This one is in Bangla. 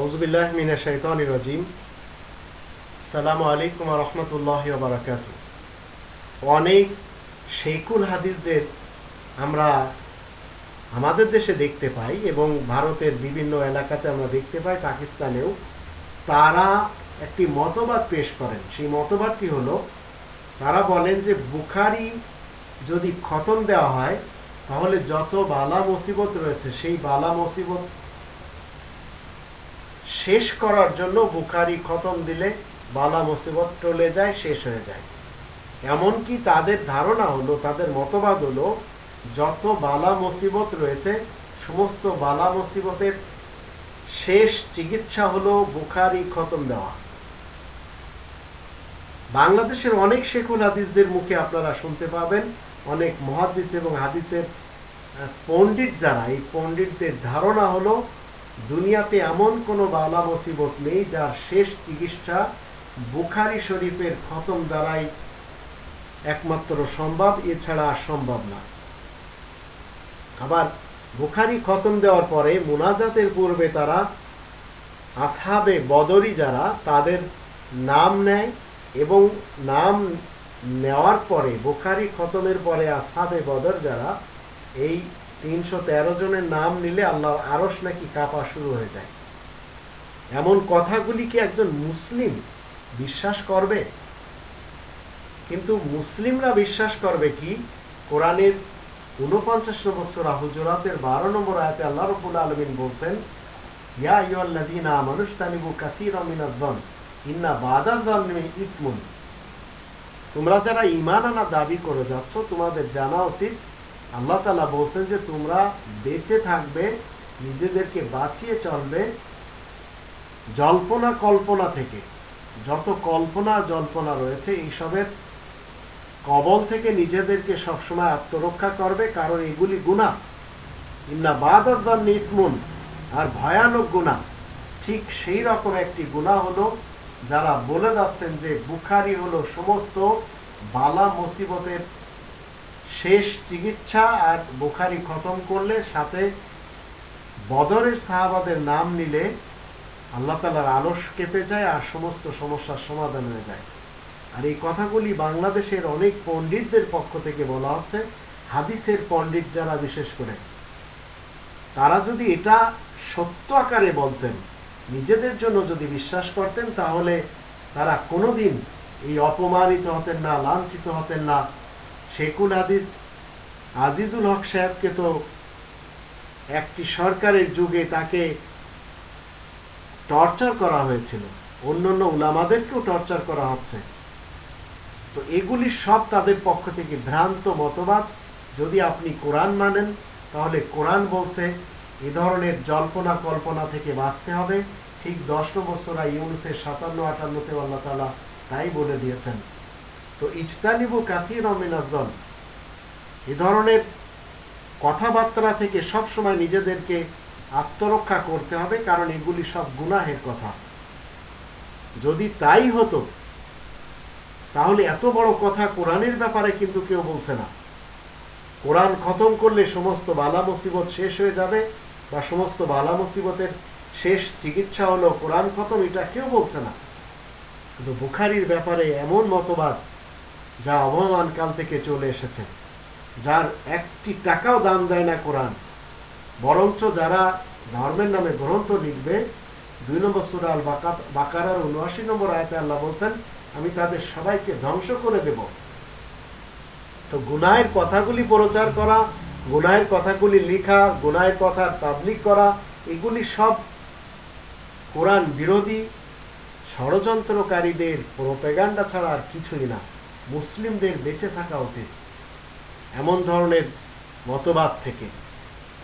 আউজবিল্লাহ মিনা শৈতান রাজিম। সালামু আলাইকুম রহমতুল্লাহ বারাকাত অনেক শেকুল হাদিসদের আমরা আমাদের দেশে দেখতে পাই এবং ভারতের বিভিন্ন এলাকাতে আমরা দেখতে পাই, পাকিস্তানেও তারা একটি মতবাদ পেশ করেন। সেই মতবাদটি হলো, তারা বলেন যে বুখারি যদি খতম দেওয়া হয়, তাহলে যত বালা মুসিবত রয়েছে, সেই বালা মুসিবত শেষ করার জন্য বুখারি খতম দিলে বালা মুসিবত টলে যায়, শেষ হয়ে যায়। এমনকি তাদের ধারণা হলো, তাদের মতবাদ হলো, যত বালা মুসিবত রয়েছে, সমস্ত বালা মুসিবতের শেষ চিকিৎসা হলো বুখারি খতম দেওয়া। বাংলাদেশের অনেক শেখুল হাদিসদের মুখে আপনারা শুনতে পাবেন, অনেক মহাদিস এবং হাদিসের পণ্ডিত যারা, এই পণ্ডিতদের ধারণা হলো দুনিয়াতে এমন কোনো বালা মুসিবত নেই যার শেষ চিকিৎসা বুখারি শরীফের খতম দ্বারাই একমাত্র সম্ভব, এছাড়া আর সম্ভব না। আবার বুখারি খতম দেওয়ার পরে মুনাজাতের পূর্বে তারা আসাবে বদরি যারা, তাদের নাম নেয় এবং নাম নেওয়ার পরে, বুখারি খতমের পরে আসাবে বদর যারা, এই তিনশো তেরো জনের নাম নিলে আল্লাহ আরস নাকি কাপা শুরু হয়ে যায়। এমন কথাগুলি কি একজন মুসলিম বিশ্বাস করবে? কিন্তু মুসলিমরা বিশ্বাস করবে কি? কোরআনের উনপঞ্চাশ নম্বর সোরা হুজুরাতের বারো নম্বর আয়তে আল্লাহ রবুল আলমিন বলছেন, ইয়া ইয়ল্লাদিনা মানুষ তানিবু কাসির মিনাজ্জন ইন্না বাদাজ্জন ইসমুন তোমরা যারা ইমান আনা দাবি করে যাচ্ছ, তোমাদের জানা উচিত আল্লাহ তালা বলছেন যে তোমরা বেঁচে থাকবে, নিজেদেরকে বাঁচিয়ে চলবে জল্পনা কল্পনা থেকে। যত কল্পনা জল্পনা রয়েছে, এইসবের কবল থেকে নিজেদেরকে সবসময় আত্মরক্ষা করবে, কারণ এগুলি গুণা ইন্না বাদান ইসমুন, আর ভয়ানক গুণা ঠিক সেই রকম একটি গুণা হলো, যারা বলে যাচ্ছেন যে বুখারি হলো সমস্ত বালা মুসিবতের শেষ চিকিৎসা আর বুখারি খতম করলে সাথে বদরের সাহাবাদের নাম নিলে আল্লাহ তালার আলস কেঁপে যায় আর সমস্ত সমস্যার সমাধান হয়ে যায়। আর এই কথাগুলি বাংলাদেশের অনেক পণ্ডিতদের পক্ষ থেকে বলা হচ্ছে, হাদিসের পণ্ডিত যারা বিশেষ করে। তারা যদি এটা সত্য আকারে বলতেন, নিজেদের জন্য যদি বিশ্বাস করতেন, তাহলে তারা কোনোদিন এই অপমানিত হতেন না, লাঞ্ছিত হতেন না শেকুল হাদিস আজিজুল হক সাহেবকে তো একটি সরকারের যুগে তাকে টর্চার করা হয়েছিল। অন্যান্য উলামাদেরকেও টর্চার করা হচ্ছে। তো এগুলি সব তাদের পক্ষ থেকে ভ্রান্ত মতবাদ। যদি আপনি কোরআন মানেন, তাহলে কোরআন বলছে, এ ধরনের জল্পনা কল্পনা থেকে বাঁচতে হবে। ঠিক দশ বছর ইউনুসের সাতান্ন আটান্নতে আল্লাহ তালা তাই বলে দিয়েছেন। তো ইজতানিবু কাথির রমিনাজন এ ধরনের কথাবার্তা থেকে সব সময় নিজেদেরকে আত্মরক্ষা করতে হবে, কারণ এগুলি সব গুনাহের কথা। যদি তাই হতো, তাহলে এত বড় কথা কোরআনের ব্যাপারে কিন্তু কেউ বলছে না। কোরআন খতম করলে সমস্ত বালা মুসিবত শেষ হয়ে যাবে, বা সমস্ত বালা মুসিবতের শেষ চিকিৎসা হলো কোরআন খতম, এটা কেউ বলছে না। কিন্তু বুখারির ব্যাপারে এমন মতবাদ যা অবমানকাল থেকে চলে এসেছে, যার একটি টাকাও দাম দেয় না কোরআন। বরঞ্চ যারা ধর্মের নামে গ্রন্থ লিখবে, দুই নম্বর সুরাল বাকারার উনআশি নম্বর আয়তে আল্লাহ বলছেন, আমি তাদের সবাইকে ধ্বংস করে দেব। তো গুনায়ের কথাগুলি প্রচার করা গুনায়ের কথাগুলি লেখা গুনায়ের কথা তাবলিক করা, এগুলি সব কোরআন বিরোধী ষড়যন্ত্রকারীদের প্রোপেগান্ডা ছাড়া আর কিছুই না। মুসলিমদের বেঁচে থাকা উচিত। এমন ধরনের মতবাদ থেকে।